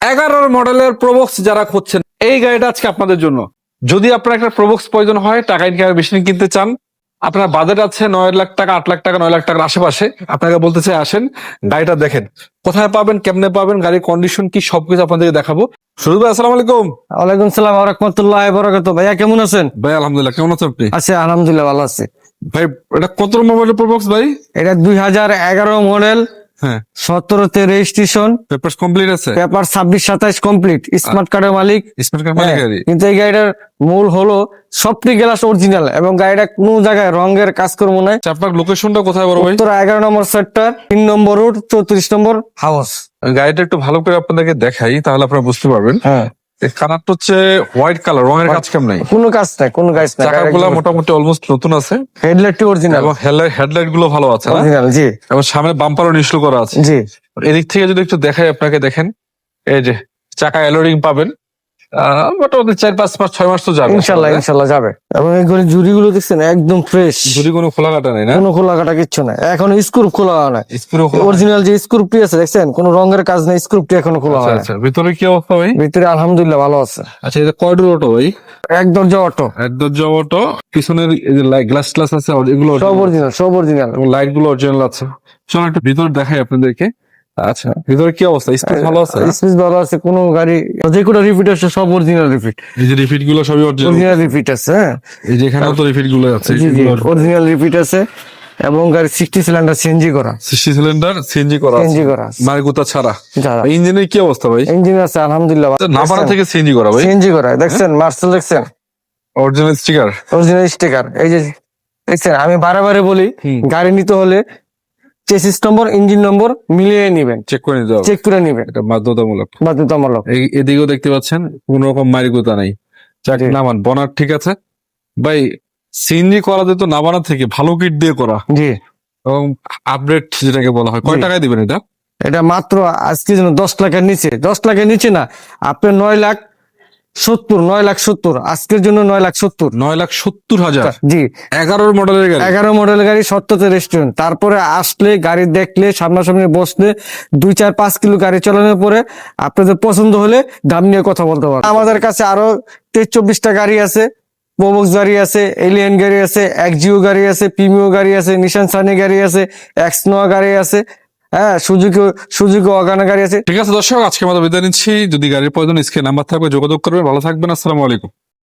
এগারোর মডেলের প্রবক্স যারা খুঁজছেন এই গাড়িটা আজকে আপনাদের জন্য। যদি আপনার একটা প্রবক্স প্রয়োজন হয় টাকা ইনকামে বেশি কিনতে চান আপনার বাজেট আছে নয় লাখ টাকা আট লাখ টাকা নয় লাখ টাকার আশেপাশে আপনাকে বলতে চাই আসেন গাড়িটা দেখেন। কোথায় পাবেন কেমনে পাবেন গাড়ির কন্ডিশন কি সবকিছু আপনাদেরকে দেখাবো। শুরু ভাই আসসালামু আলাইকুম। ওয়ালাইকুম সালাম রহমতুল্লাহ বরকত ভাইয়া কেমন আছেন? ভাই আলহামদুলিল্লাহ কেমন আছেন আপনি? আছে আলহামদুলিল্লাহ ভালো আছে। ভাই এটা কত মোবাইলের প্রবক্স ভাই? এটা দুই হাজার এগারো মডেল হ্যাঁ। সতেরোতে রেজিস্ট্রেশন পেপার কমপ্লিট আছে? পেপার ছাব্বিশ সাতাইশ কমপ্লিট স্মার্ট কার্ডের মালিক। স্মার্ট কার্ড মালিক হ্যাঁ, গাড়ি কিন্তু এই গাড়িটার মূল হলো সবটি গ্লাস অরিজিনাল এবং গাড়িটা কোনো জায়গায় রঙের কাজ করব না। আচ্ছা, আপনার লোকেশনটা কোথায় বড় ভাই? এগারো নম্বর সেক্টর তিন নম্বর রোড চৌত্রিশ নম্বর হাউস গাড়িটা একটু ভালো করে আপনাদেরকে দেখাই তাহলে আপনারা বুঝতে পারবেন। কালারটা হচ্ছে হোয়াইট কালার রঙের কাজ কেমন নাই? কোনো কাজ নাই কোনো কাজ নাই চাকাগুলো মোটামুটি অলমোস্ট নতুন আছে। হেডলাইটটি অরিজিনাল এবং হেডলাইটগুলো ভালো আছে না? অরিজিনাল জি। এবং সামনে বাম্পারও নিশ্চল করা আছে। জি। এদিক থেকে যদি একটু দেখাই আপনাকে দেখেন। এই যে চাকা এলোরিং পাবেন। মোটামুটি চার পাঁচ মাস ছয় মাস তো যাবে ইনশাল্লাহ ইনশাল্লাহ যাবে। এবং এই ঘরে জুড়িগুলো দেখছেন একদম ফ্রেশ যদি কোনো খোলা কাটা নেই না? কোনো খোলা কাটা কিচ্ছু নাই। এখন স্ক্রুপ খোলা হয় না স্ক্রু অরিজিনাল যে স্ক্রুপটি আছে দেখছেন? কোনো রঙের কাজ নেই স্ক্রুপটি এখনও খোলা হয় না আচ্ছা। ভিতরে কি অবস্থা ভাই? ভিতরে আলহামদুলিল্লাহ ভালো আছে। আচ্ছা এটা কয়ডোর অটো ভাই? এক দরজা অটো। এক দরজা অটো পিছনের গ্লাস গ্লাস আছে এগুলো সব অরিজিনাল সব অরিজিনাল লাইটগুলো অরিজিনাল আছে। চলো একটু ভিতর দেখাই আপনাদেরকে। আচ্ছা। ভিতরে কি অবস্থা? স্পেস ভালো আছে? স্পেস ভালো আছে কোনো গাড়ি যে কোনো রিপিট আছে সব অরিজিনাল রিপিট এই যে রিফিটগুলো সবই অরিজিনাল রিপিট আছে হ্যাঁ। এই যে এখানেও তো রিফিটগুলো আছে অরিজিনাল রিপিট আছে এবং গাড়ি সিক্সটি সিলিন্ডার সিএনজি করা। সিক্সটি সিলিন্ডার সিএনজি করা আছে। সিএনজি করা আছে। মারগুতা ছাড়া। ইঞ্জিনের কি অবস্থা ভাই? ইঞ্জিন আছে আলহামদুলিল্লাহ নাপাড়া থেকে সিএনজি করা ভাই। সিএনজি করা দেখছেন? মার্সেল দেখছেন? অরিজিনাল স্টিকার অরিজিনাল স্টিকার এই যে দেখছেন? আমি বারে বারে বলি গাড়ি নিতে হলে চেসিস নম্বর ইঞ্জিন নম্বর মিলিয়ে নিবেন। চেক করে নিতে হবে। চেক করে নিবেন। এটা বাধ্যতামূলক। বাধ্যতামূলক। এদিকেও দেখতে পাচ্ছেন কোন রকম মারিগুতা নাই। চাক নামান বনার ঠিক আছে। ভাই সিএনজি করা যেত নাবানা থেকে ভালো কিট দিয়ে করা। জি। এবং আপডেট যেটাকে বলা হয় কয় টাকায় দিবেন এটা? এটা মাত্র আজকে যেন দশ লাখের নিচে। দশ লাখের নিচে না আপনার নয় লাখ সত্তর নয় লাখ সত্তর। আজকের জন্য নয় লাখ সত্তর। নয় লাখ সত্তর হাজার। জি। এগারোর মডেলের গাড়ি। এগারো মডেল গাড়ি সত্যতে রেস্টুরেন্ট তারপরে আসলে গাড়ি দেখলে সামনাসামনি বসলে দুই চার পাঁচ কিলো গাড়ি চালানোর পরে আপনাদের পছন্দ হলে দাম নিয়ে কথা বলতে পারবেন। আমাদের কাছে আরও তেইশ চব্বিশটা গাড়ি আছে। প্রবক্স গাড়ি আছে এলিয়ান গাড়ি আছে একজিও গাড়ি আছে পিমিও গাড়ি আছে নিশান সানি গাড়ি আছে এক্স নোয়া গাড়ি আছে হ্যাঁ সুজুকি সুজুকি অগানা গাড়ি আছে। ঠিক আছে দর্শক আজকে মতো বিদায় নিচ্ছি। যদি গাড়ির প্রয়োজন স্ক্রিন নাম্বার থাকবে, যোগাযোগ করবে। ভালো থাকবেন, আসসালামু আলাইকুম।